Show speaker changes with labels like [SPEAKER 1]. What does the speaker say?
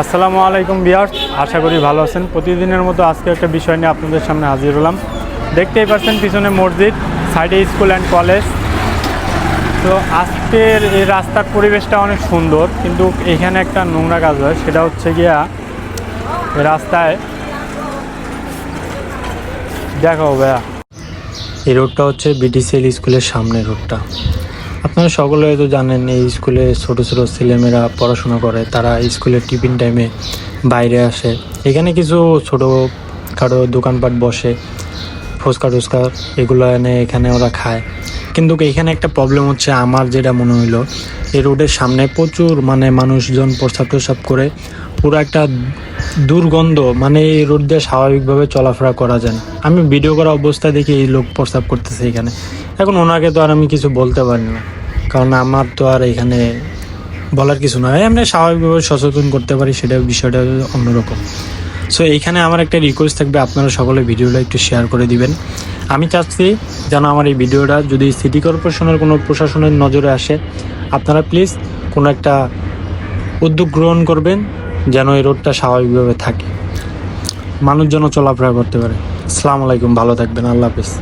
[SPEAKER 1] আসসালামু আলাইকুম বিয়ার্স আশা করি ভালো আছেন। প্রতিদিনের মতো আজকে একটা বিষয় নিয়ে আপনাদের সামনে হাজির হলাম। দেখতেই পাচ্ছেন পিছনে মসজিদ, সাইডে স্কুল অ্যান্ড কলেজ। তো আজকের এই রাস্তার পরিবেশটা অনেক সুন্দর, কিন্তু এখানে একটা নোংরা কাজ হয়, সেটা হচ্ছে গিয়া রাস্তায়। দেখো ভাইয়া, এই রোডটা হচ্ছে বিডিসিএল স্কুলের সামনে রোডটা। আপনারা সকলে হয়তো জানেন, এই স্কুলে ছোট ছোট ছেলেমেয়েরা পড়াশোনা করে, তারা স্কুলের টিফিন টাইমে বাইরে আসে। এখানে কিছু ছোট খাটো দোকানপাট বসে, ফুচকা টুচকা এগুলো এনে এখানে ওরা খায়। কিন্তু এখানে একটা প্রবলেম হচ্ছে, আমার যেটা মনে হইল, এই রোডের সামনে প্রচুর মানে মানুষজন প্রস্রাব টস্রাব করে, পুরো একটা দুর্গন্ধ মানে এই রোড দিয়ে স্বাভাবিকভাবে চলাফেরা করা যায় না। আমি ভিডিও করা অবস্থায় দেখি এই লোক প্রস্রাব করতেছে এখানে। এখন ওনাকে তো আর আমি কিছু বলতে পারি না। কারণ আমার তো আর এখানে বলার কিছু নয় এমনি স্বাভাবিকভাবে সচেতন করতে পারি, সেটা বিষয়টা অন্যরকম। সো এইখানে আমার একটা রিকোয়েস্ট থাকবে, আপনারা সকলে ভিডিওটা একটু শেয়ার করে দিবেন। আমি চাচ্ছি যেন আমার এই ভিডিওটা যদি সিটি কর্পোরেশনের কোনো প্রশাসনের নজরে আসে, আপনারা প্লিজ কোনো একটা উদ্যোগ গ্রহণ করবেন। যেন এই রোডটা স্বাভাবিকভাবে থাকে। মানুষ যেন চলাফেরা করতে পারে। আসসালামু আলাইকুম, ভালো থাকবেন, আল্লাহ হাফিজ।